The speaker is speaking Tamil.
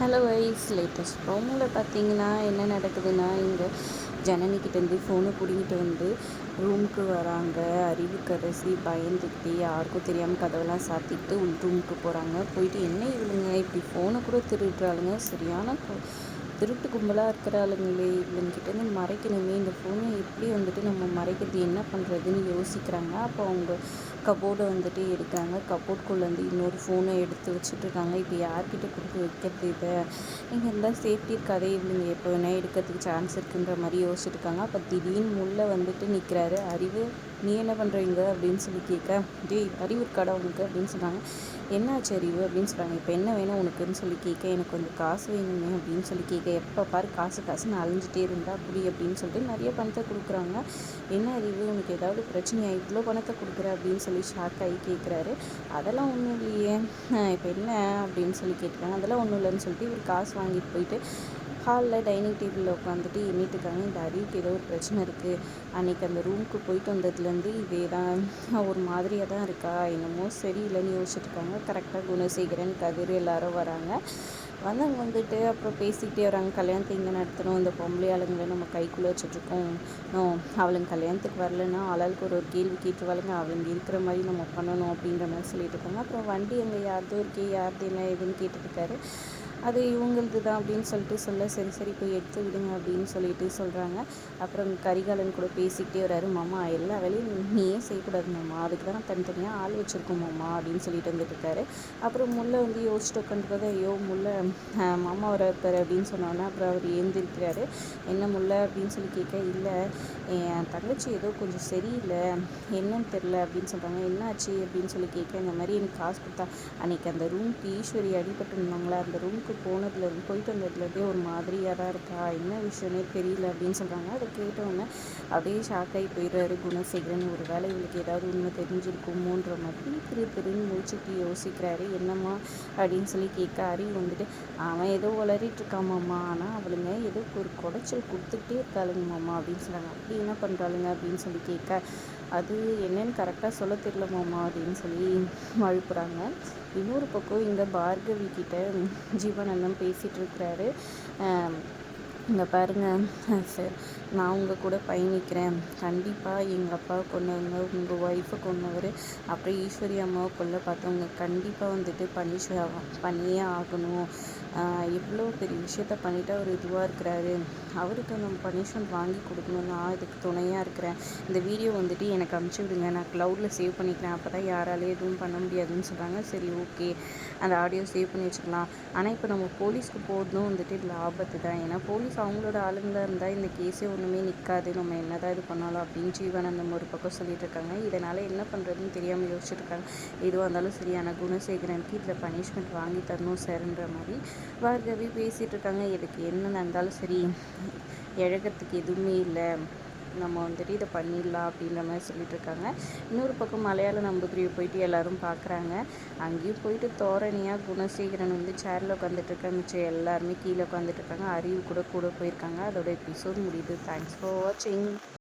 ஹலோ வைஸ் லேட்டஸ்ட் ப்ரோமோவில் பார்த்தீங்கன்னா என்ன நடக்குதுன்னா இங்கே ஜனனிக்கிட்டேருந்து ஃபோனை பிடிங்கிட்டு வந்து ரூமுக்கு வராங்க. அறிவுக்கரசி பயந்துக்கிட்டு யாருக்கும் தெரியாமல் கதவெல்லாம் சாத்திட்டு உள் ரூமுக்கு போகிறாங்க போயிட்டு என்ன இவளுங்க? இப்படி ஃபோனை கூட திருடுறாளுங்க. சரியான திருட்டு கும்பலாக இருக்கிற ஆளுங்களே இவங்ககிட்டேருந்து மறைக்கணுமே. இந்த ஃபோனை எப்படி வந்துட்டு நம்ம மறைக்கிறது என்ன பண்ணுறதுன்னு யோசிக்கிறாங்க. அப்போ அவங்க கபோர்டை வந்துட்டு எடுக்கிறாங்க. கபோர்ட்குள்ளேருந்து இன்னொரு ஃபோனை எடுத்து வச்சுட்ருக்காங்க இப்போ யார்கிட்ட கொடுத்து வைக்கிறது இதை? இங்கே இருந்தால் சேஃப்டி இருக்காதே இவங்க. எப்போ வேணால் எடுக்கிறதுக்கு சான்ஸ் இருக்குன்ற மாதிரி யோசிச்சுருக்காங்க அப்போ திடீர்னு முள்ள வந்துட்டு நிற்கிறாரு அறிவு நீ என்ன பண்ணுறீங்க அப்படின்னு சொல்லி கேட்க டேய் அறிவு இருக்காடா உனக்கு? அப்படின்னு சொன்னாங்க என்னாச்சு அறிவு? அப்படின்னு சொல்கிறாங்க இப்போ என்ன வேணும் உனக்குன்னு சொல்லி கேட்க எனக்கு கொஞ்சம் காசு வேணுமே அப்படின்னு சொல்லி கேட்க எப்போ பாரு காசு காசுன்னு அழிஞ்சிட்டே இருந்தால் அப்படி அப்படின்னு சொல்லிட்டு நிறைய பணத்தை கொடுக்குறாங்க. என்ன அறிவு உனக்கு ஏதாவது பிரச்சனையா? இவ்வளோ பணத்தை கொடுக்குற அப்படின்னு சொல்லி ஷாக் ஆகி கேட்குறாரு அதெல்லாம் ஒன்றும் இல்லையே. இப்போ என்ன அப்படின்னு சொல்லி கேட்குறாங்க அதெல்லாம் ஒன்றும் இல்லைன்னு சொல்லிட்டு இவர் காசு வாங்கிட்டு போயிட்டு ஹாலில் டைனிங் டேபிளில் உட்காந்துட்டு எண்ணிட்டுருக்காங்க இந்த அறிவுக்கு ஏதோ ஒரு பிரச்சனை இருக்குது அன்றைக்கி அந்த ரூமுக்கு போயிட்டு வந்ததுலேருந்து இதே தான். ஒரு மாதிரியாக தான் இருக்கா? என்னமோ சரியில்லைன்னு யோசிச்சுட்ருக்காங்க கரெக்டாக குணசேகரன் கதிர் எல்லோரும் வராங்க. வந்தவங்க வந்துட்டு அப்புறம் பேசிக்கிட்டே வராங்க. கல்யாணத்தை இங்கே நடத்தணும்? இந்த பொம்பளை ஆளுங்களை நம்ம கைக்குள்ளே வச்சுட்ருக்கோம். நோ அவளுங்க கல்யாணத்துக்கு வரலன்னா ஆளாளுக்கு ஒரு ஒரு கேள்வி கேட்டுருவாளுங்க. அவளுங்க இருக்கிற மாதிரி நம்ம பண்ணணும் அப்படின்ற மாதிரி சொல்லிட்டு இருக்காங்க அப்புறம் வண்டி அங்கே யார்தோ இருக்கே யார்து என்ன ஏதுன்னு கேட்டுருக்காரு அது இவங்களது தான் அப்படின்னு சொல்லிட்டு சொல்ல சரி சரி போய் எடுத்து விடுங்க அப்படின்னு சொல்லிட்டு சொல்கிறாங்க அப்புறம் கரிகாலன் கூட பேசிக்கிட்டே வராரு மாமா எல்லா வேலையும் நீயே செய்யக்கூடாது மாமா. அதுக்கு தான் தனித்தனியாக ஆள் வச்சுருக்கோம் மாமா அப்படின்னு சொல்லிட்டு வந்துட்டு இருக்காரு. அப்புறம் முல்லை வந்து யோசிச்சுட்டு பார்த்தா ஐயோ முல்லை மாமா வர இருப்பார் அப்படின்னு சொன்னோன்னே அப்புறம் அவர் ஏந்திருக்கிறாரு என்ன முல்லை? அப்படின்னு சொல்லி கேட்க இல்லை என் தங்கச்சி ஏதோ கொஞ்சம் சரியில்லை. என்னன்னு தெரில அப்படின்னு சொல்கிறாங்க என்னாச்சு? அப்படின்னு சொல்லி கேட்க இந்த மாதிரி எனக்கு காசு கொடுத்தா அன்றைக்கி அந்த ரூம்க்கு ஈஸ்வரி அடிபட்டு இருந்தாங்களா அந்த ரூம்க்கு ஊருக்கு போனதுலேருந்து போயிட்டு வந்ததுலேருந்தே ஒரு மாதிரியாக தான் இருக்கா? என்ன விஷயமே தெரியல அப்படின்னு சொல்கிறாங்க அதை கேட்டவுடனே அப்படியே ஷாக் ஆகி போயிடுறாரு குணசேகரன். ஒரு வேலை இவளுக்கு ஏதாவது உண்மை தெரிஞ்சிருக்குமோன்ற மாதிரி திரு திருன்னு முடிச்சுட்டு யோசிக்கிறாரு. என்னம்மா அப்படின்னு சொல்லி கேட்க அறிவு வந்துட்டு அவன் ஏதோ வளரிட்டு இருக்காமாம்மா ஆனால் அவளுங்க ஏதோ ஒரு குடைச்சல் கொடுத்துட்டே இருக்காளுங்க மாமா அப்படின்னு சொல்கிறாங்க அப்படி என்ன பண்ணுறாளுங்க அப்படின்னு சொல்லி கேட்க அது என்னன்னு கரெக்டாக சொல்ல தெரியல மாமா அப்படின்னு சொல்லி மழுப்புறாங்க. இன்னொரு பக்கம் இந்த பார்கவி கிட்ட ஜீவானந்தம் பேசிகிட்டு இருக்கிறாரு. இங்கே பாருங்கள் சார் நான் உங்கள் கூட பயணிக்கிறேன். கண்டிப்பாக எங்கள் அப்பா கொண்டவங்க உங்கள் ஒய்ஃபை கொண்டவர் அப்புறம் ஈஸ்வரி அம்மாவை கொல்ல பார்த்தவங்க கண்டிப்பாக வந்துட்டு பனிஷ் பண்ணியே ஆகணும். எவ்வளோ பெரிய விஷயத்த பண்ணிவிட்டு அவர் இதுவாக இருக்கிறாரு. அவருக்கு நம்ம பனிஷ்மெண்ட் வாங்கி கொடுக்கணும். நான் இதுக்கு துணையாக இருக்கிறேன். இந்த வீடியோ வந்துட்டு எனக்கு அமுச்சு விடுங்க. நான் க்ளவுடில் சேவ் பண்ணிக்கிறேன். அப்போ தான் யாராலையும் எதுவும் பண்ண முடியாதுன்னு சொல்கிறாங்க சரி ஓகே அந்த ஆடியோ சேவ் பண்ணி வச்சுக்கலாம். ஆனால் இப்போ நம்ம போலீஸ்க்கு போகிறதும் வந்துட்டு இதில் ஆபத்து தான் ஏன்னா போலீஸ் அவங்களோட ஆளுங்களாக இருந்தால் இந்த கேஸே ஒன்றுமே நிற்காது நம்ம என்ன தான் இது பண்ணாலும் அப்படின்னு ஜீவானந்தம் ஒரு பக்கம் சொல்லிட்டு இருக்காங்க இதனால் என்ன பண்ணுறதுன்னு தெரியாமல் யோசிச்சுருக்காங்க. எதுவாக இருந்தாலும் சரியான குணசேகரனுக்கு இதில் பனிஷ்மெண்ட் வாங்கி தரணும் சார்ன்ற மாதிரி பார்கவி பேசிகிட்டு இருக்காங்க எதுக்கு என்ன நடந்தாலும் சரி இழகிறதுக்கு எதுவுமே இல்லை. நம்ம வந்துட்டு இதை பண்ணிடலாம் அப்படின்ற மாதிரி சொல்லிட்டு இருக்காங்க இன்னொரு பக்கம் மலையாள நம்புதிரியை போயிட்டு எல்லாரும் பார்க்குறாங்க. அங்கேயும் போயிட்டு தோரணியாக குணசேகரன் வந்து சேரில் உட்காந்துட்டு இருக்க மிச்சம் எல்லாருமே கீழே உட்காந்துட்டு இருக்காங்க அறிவு கூட கூட போயிருக்காங்க. அதோட எபிசோட் முடியுது. தேங்க்ஸ் ஃபார் வாட்சிங்